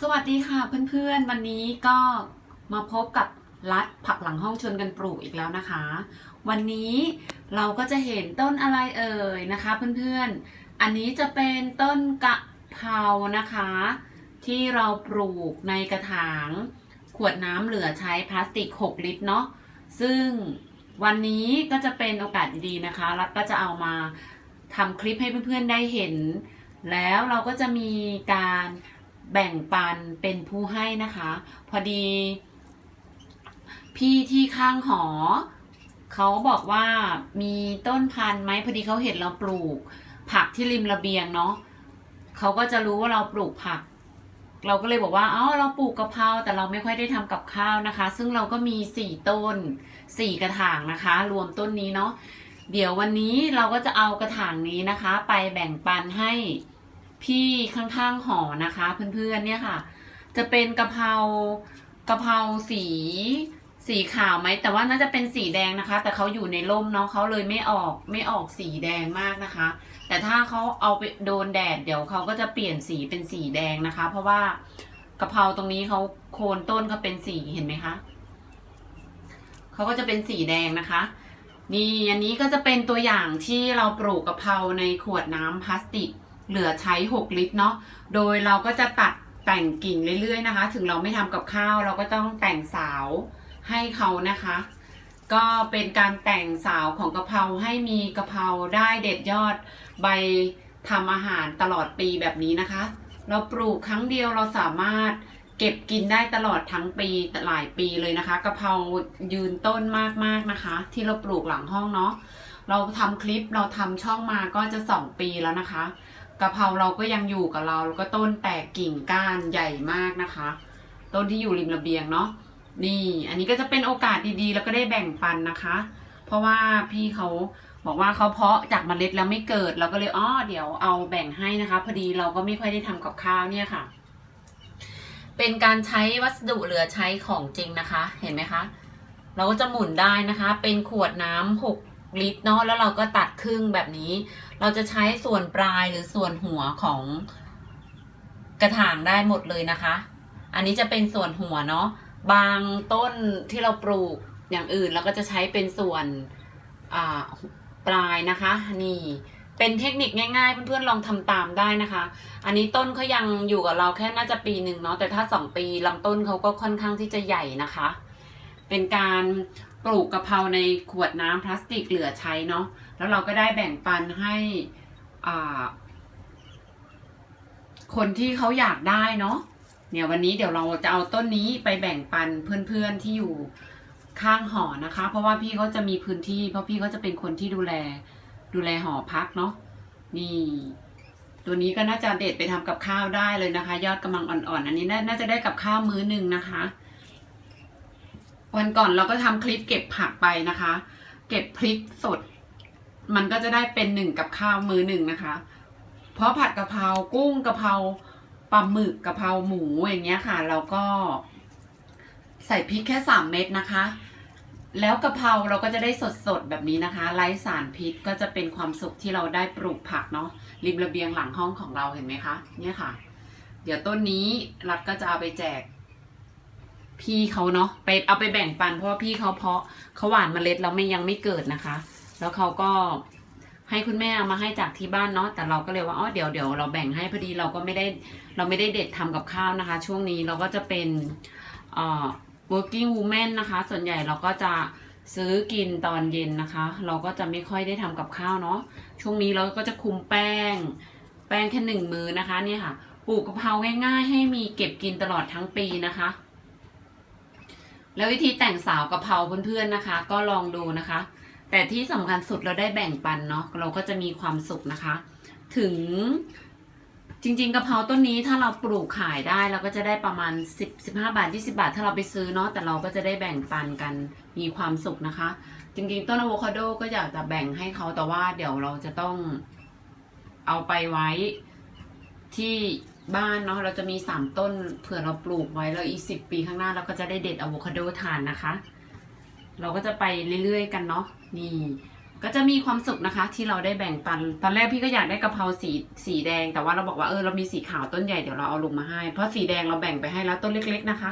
สวัสดีค่ะเพื่อนๆ วันนี้ก็มาพบกับรัดผักหลังห้องชวนกันปลูกอีกแล้วนะคะ วันนี้เราก็จะเห็นต้นอะไรเอ่ยนะคะ เพื่อนๆ อันนี้จะเป็นต้นกะเพรานะคะ ที่เราปลูกในกระถาง ขวดน้ำเหลือใช้พลาสติก 6 ลิตรเนาะซึ่งวันนี้ก็จะเป็นโอกาสดีๆนะคะรัดก็จะเอามาทำคลิปให้เพื่อนๆได้เห็น แล้วเราก็จะมีการ แบ่งปันเป็นผู้ให้นะคะ พอดี พี่ที่ข้างหอ เขาบอกว่ามีต้นพันธุ์ไหมพอดีเขาเห็นเราปลูก ผักที่ริมระเบียงเนาะเขาก็จะรู้ว่าเราปลูกผัก เราก็เลยบอกว่าอ๋อเราปลูกกะเพราแต่เราไม่ค่อยได้ทำกับข้าวนะคะ ซึ่งเราก็มีสี่ต้นสี่กระถางนะคะ รวมต้นนี้เนาะเดี๋ยววันนี้เราก็จะเอากระถางนี้นะคะ ไปแบ่งปันให้ พี่ข้างๆหอนะคะ เพื่อนๆเนี่ยค่ะ จะเป็นกะเพรากะเพราสีสีขาวไหมแต่ว่าน่าจะเป็นสีแดงนะคะ แต่เขาอยู่ในร่มเนาะเขาเลยไม่ออกไม่ออกสีแดงมากนะคะ แต่ถ้าเขาเอาไปโดนแดดเดี๋ยวเขาก็จะเปลี่ยนสีเป็นสีแดงนะคะ เพราะว่ากะเพราตรงนี้เขาโคนต้นเขาเป็นสีเห็นไหมคะเขาก็จะเป็นสีแดงนะคะ นี่อันนี้ก็จะเป็นตัวอย่างที่เราปลูกกะเพราในขวดน้ำพลาสติก เหลือใช้ 6 ลิตรเนาะ โดยเราก็จะตัดแต่งกิ่งเรื่อยๆนะคะ ถึงเราไม่ทำกับข้าวเราก็ต้องแต่งสาวให้เขานะคะ ก็เป็นการแต่งสาวของกะเพราให้มีกะเพราได้เด็ดยอดใบทำอาหารตลอดปีแบบนี้นะคะ เราปลูกครั้งเดียวเราสามารถเก็บกินได้ตลอดทั้งปีหลายปีเลยนะคะกะเพรายืนต้นมากๆนะคะ ที่เราปลูกหลังห้องเนาะเราทำคลิปเราทำช่องมาก็จะสองปีแล้วนะคะ กะเพราเราก็ยังอยู่กับเราแล้วก็ต้นแตกกิ่งก้านใหญ่มากนะคะ ต้นที่อยู่ริมระเบียงเนาะนี่อันนี้ก็จะเป็นโอกาสดีๆ แล้วก็ได้แบ่งปันนะคะ เพราะว่าพี่เขาบอกว่าเขาเพาะจากเมล็ดแล้วไม่เกิดเราก็เลยอ้อเดี๋ยวเอาแบ่งให้นะคะ พอดีเราก็ไม่ค่อยได้ทำกับข้าวเนี่ยค่ะ เป็นการใช้วัสดุเหลือใช้ของจริงนะคะ เห็นไหมคะ เราก็จะหมุนได้นะคะ เป็นขวดน้ำหก ลิตรเนาะแล้วเราก็ตัดครึ่งแบบนี้ เราจะใช้ส่วนปลายหรือส่วนหัวของกระถางได้หมดเลยนะคะ อันนี้จะเป็นส่วนหัวเนาะบางต้นที่เราปลูกอย่างอื่นเราก็จะใช้เป็นส่วนปลายนะคะ นี่เป็นเทคนิคง่ายๆ เพื่อนๆลองทำตามได้นะคะ อันนี้ต้นเขายังอยู่กับเราแค่น่าจะปีหนึ่งเนาะแต่ถ้าสองปีลำต้นเขาก็ค่อนข้างที่จะใหญ่นะคะ เป็นการ ปลูกกะเพราในขวดน้ำพลาสติกเหลือใช้เนาะแล้วเราก็ได้แบ่งปันให้อ่าคนที่เขาอยากได้เนาะเนี่ยวันนี้เดี๋ยวเราจะเอาต้นนี้ไปแบ่งปันเพื่อนๆที่อยู่ข้างหอนะคะ เพราะว่าพี่เขาจะมีพื้นที่ เพราะพี่เขาจะเป็นคนที่ดูแลดูแลหอพักเนาะนี่ ตัวนี้ก็น่าจะเด็ดไปทำกับข้าวได้เลยนะคะ ยอดกำลังอ่อนๆ อันนี้น่าน่าจะได้กับข้าวมื้อหนึ่งนะคะ วันก่อนเราก็ทำคลิปเก็บผักไปนะคะ เก็บพริกสด มันก็จะได้เป็นหนึ่งกับข้าวมือหนึ่งนะคะ เพราะผัดกะเพรากุ้งกะเพราปลาหมึกกะเพราหมูอย่างเงี้ยค่ะ เราก็ ใส่พริกแค่สามเม็ดนะคะ แล้วกะเพราเราก็จะได้สดๆแบบนี้นะคะไร้สารพิษก็จะเป็นความสุขที่เราได้ปลูกผักเนาะริมระเบียงหลังห้องของเราเห็นไหมคะ เนี่ยค่ะ เดี๋ยวต้นนี้รัดก็จะเอาไปแจก พี่เขาเนาะไปเอาไปแบ่งปันเพราะว่าพี่เขาเพาะเขาหว่านเมล็ดแล้วไม่ยังไม่เกิดนะคะ แล้วเขาก็ให้คุณแม่เอามาให้จากที่บ้านเนาะแต่เราก็เลยว่าอ๋อเดี๋ยวเดี๋ยวเราแบ่งให้พอดีเราก็ไม่ได้เราไม่ได้เด็ดทำกับข้าวนะคะ ช่วงนี้เราก็จะเป็นเอ่อ working woman นะคะ ส่วนใหญ่เราก็จะซื้อกินตอนเย็นนะคะ เราก็จะไม่ค่อยได้ทำกับข้าวเนาะช่วงนี้เราก็จะคุมแป้ง แป้งแค่หนึ่งมือนะคะเนี่ยค่ะปลูกกะเพราง่ายๆ ให้มีเก็บกินตลอดทั้งปีนะคะ แล้ววิธีแต่งสาวกะเพราเพื่อนๆนะคะ ก็ลองดูนะคะ แต่ที่สำคัญสุดเราได้แบ่งปันเนาะเราก็จะมีความสุขนะคะ ถึงจริงๆกะเพราต้นนี้ถ้าเราปลูกขายได้เราก็จะได้ประมาณ 10 15 บาท 20 บาท ถ้าเราไปซื้อเนาะแต่เราก็จะได้แบ่งปันกันมีความสุขนะคะ จริงๆ ต้นอะโวคาโดก็อยากจะแบ่งให้เขาแต่ว่าเดี๋ยวเราจะต้องเอาไปไว้ที่ บ้านเนาะเราจะมีสามต้นเผื่อเราปลูกไว้แล้วอีกสิบปีข้างหน้าเราก็จะได้เด็ดอะโวคาโดทานนะคะ เราก็จะไปเรื่อยๆ กันเนาะนี่ ก็จะมีความสุขนะคะ ที่เราได้แบ่งปัน ตอนแรกพี่ก็อยากได้กะเพราสีสีแดง แต่ว่าเราบอกว่าเออเรามีสีขาวต้นใหญ่เดี๋ยวเราเอาลงมาให้ เพราะสีแดงเราแบ่งไปให้แล้วต้นเล็ก ๆ นะคะ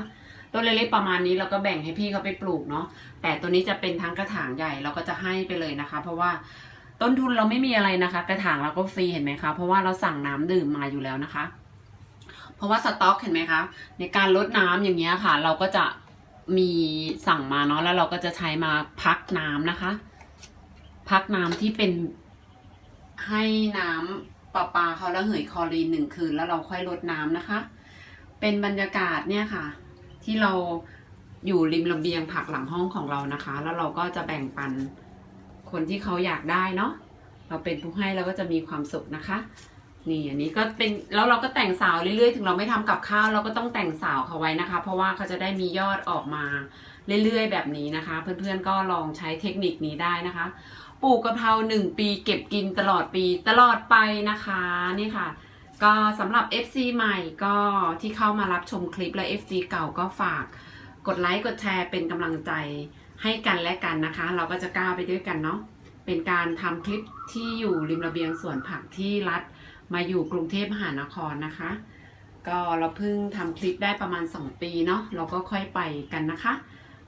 ต้นเล็กๆประมาณนี้เราก็แบ่งให้พี่เขาไปปลูกเนาะแต่ตัวนี้จะเป็นทั้งกระถางใหญ่เราก็จะให้ไปเลยนะคะ เพราะว่าต้นทุนเราไม่มีอะไรนะคะ กระถางเราก็ฟรีเห็นไหมคะเพราะว่าเราสั่งน้ำดื่มมาอยู่แล้วนะคะ ราะว่าสต็อกเห็นไหมคะ ในการลดน้ำอย่างเงี้ยค่ะ เราก็จะมีสั่งมาเนาะแล้วเราก็จะใช้มาพักน้ำนะคะ พักน้ำที่เป็นให้น้ำประปาเขาระเหยคอรีนหนึ่งคืนแล้วเราค่อยลดน้ำนะคะ เป็นบรรยากาศเนี่ยค่ะ ที่เราอยู่ริมระเบียงผักหลังห้องของเรานะคะ แล้วเราก็จะแบ่งปันคนที่เขาอยากได้เนาะเราเป็นผู้ให้เราก็จะมีความสุขนะคะ นี่อันนี้ก็เป็นแล้วเราก็แต่งสาวเรื่อยๆ ถึงเราไม่ทำกับข้าวเราก็ต้องแต่งสาวเขาไว้นะคะ เพราะว่าเขาจะได้มียอดออกมาเรื่อยๆ แบบนี้นะคะ เพื่อนๆก็ลองใช้เทคนิคนี้ได้นะคะปลูกกะเพราหนึ่งปีเก็บกินตลอดปีตลอดไปนะคะนี่ค่ะ ก็สำหรับ FC ใหม่ก็ที่เข้ามารับชมคลิปและ FC เก่าก็ฝากกดไลค์กดแชร์เป็นกำลังใจให้กันและกันนะคะ เราก็จะก้าวไปด้วยกันเนาะเป็นการทำคลิปที่อยู่ริมระเบียงสวนผักที่รัฐ มาอยู่กรุงเทพมหานครนะคะ ก็เราเพิ่งทำคลิปได้ประมาณ 2 ปีเนาะเราก็ค่อยไปกันนะคะ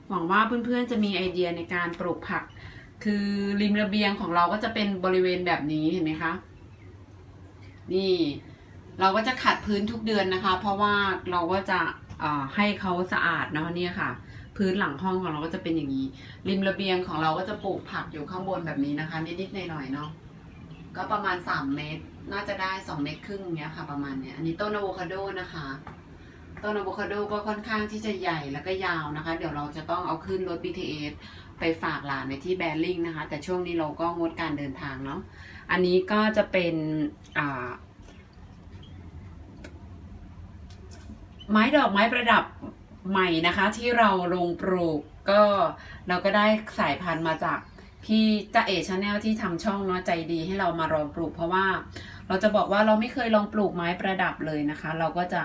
หวังว่าเพื่อนๆจะมีไอเดียในการปลูกผัก คือริมระเบียงของเราก็จะเป็นบริเวณแบบนี้เห็นไหมคะ นี่เราก็จะขัดพื้นทุกเดือนนะคะ เพราะว่าเราก็จะเอ่อให้เขาสะอาดเนาะเนี่ยค่ะ พื้นหลังห้องของเราก็จะเป็นอย่างนี้ ริมระเบียงของเราก็จะปลูกผักอยู่ข้างบนแบบนี้นะคะ นิดๆหน่อยๆเนาะ ก็ประมาณ 3 เมตร น่าจะได้ 2 เมตรครึ่งเนี้ยค่ะ ประมาณเนี้ย อันนี้ต้นอะโวคาโดนะคะ ต้นอะโวคาโดก็ค่อนข้างที่จะใหญ่แล้วก็ยาวนะคะ เดี๋ยวเราจะต้องเอาขึ้นรถ BTS ไปฝากหลานในที่แบริ่งนะคะ แต่ช่วงนี้เราก็งดการเดินทางเนาะ อันนี้ก็จะเป็นอ่าไม้ดอกไม้ประดับใหม่นะคะ ที่เราลงปลูกก็เราก็ได้สายพันธุ์มาจาก พี่จ่าเอชาแนลที่ทำช่องเนาะใจดีให้เรามาลองปลูก เพราะว่าเราจะบอกว่าเราไม่เคยลองปลูกไม้ประดับเลยนะคะ เราก็จะ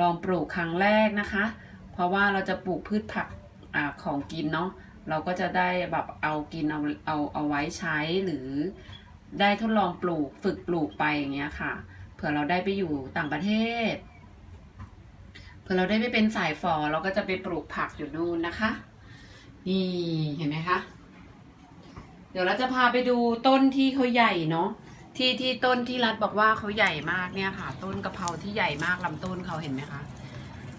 ลองปลูกครั้งแรกนะคะ เพราะว่าเราจะปลูกพืชผักอของกินเนาะเราก็จะได้แบบเอากินเอาเอาเอาไว้ใช้หรือได้ทดลองปลูกฝึกปลูกไปอย่างเงี้ยค่ะ เผื่อเราได้ไปอยู่ต่างประเทศ เผื่อเราได้ไปเป็นสายฝอเราก็จะไปปลูกผักอยู่นู่นนะคะ นี่เห็นไหมคะ เดี๋ยวเราจะพาไปดูต้นที่เขาใหญ่เนาะที่ที่ต้นที่รัฐบอกว่าเขาใหญ่มากเนี่ยค่ะ ต้นกะเพราที่ใหญ่มากลำต้นเขาเห็นไหมคะ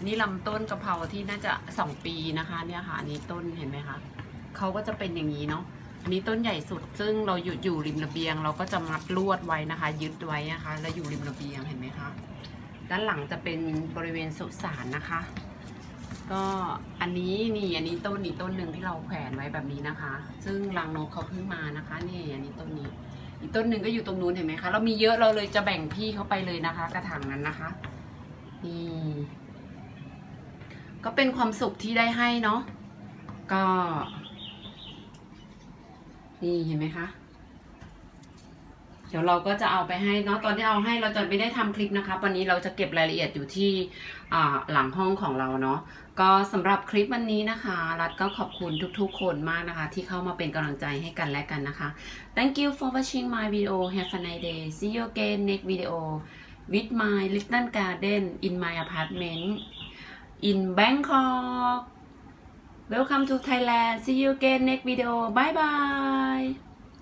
นี่ลำต้นกะเพราที่น่าจะสองปีนะคะ เนี่ยค่ะอันนี้ต้นเห็นไหมคะเขาก็จะเป็นอย่างนี้เนาะอันนี้ต้นใหญ่สุด ซึ่งเราอยู่อยู่ริมระเบียง เราก็จะมัดลวดไว้นะคะ ยึดไว้นะคะ แล้วอยู่ริมระเบียงเห็นไหมคะด้านหลังจะเป็นบริเวณสุสานนะคะ ก็อันนี้นี่อันนี้ต้นนี้ต้นหนึ่งที่เราแขวนไว้แบบนี้นะคะ ซึ่งรังนกเขาเพิ่งมานะคะนี่อันนี้ต้นนี้ อีกต้นหนึ่งก็อยู่ตรงนู้นเห็นไหมคะ เรามีเยอะเราเลยจะแบ่งพี่เขาไปเลยนะคะ กระถางนั้นนะคะนี่ก็เป็นความสุขที่ได้ให้เนาะก็ นี่เห็นไหมคะ ดี๋ยวเราก็จะเอาไปให้เนาะตอนที่เอาให้เราจะไม่ได้ทำคลิปนะคะวันนี้เราจะเก็บรายละเอียดอยู่ที่หลังห้องของเราเนาะก็สำหรับคลิปวันนี้นะคะ รัฐก็ขอบคุณทุกๆ คนมากนะคะ ที่เข้ามาเป็นกำลังใจให้กันและกันนะคะ Thank you for watching my video Have a nice day See you again next video with my little garden in my apartment in Bangkok Welcome to Thailand See you again next video Bye bye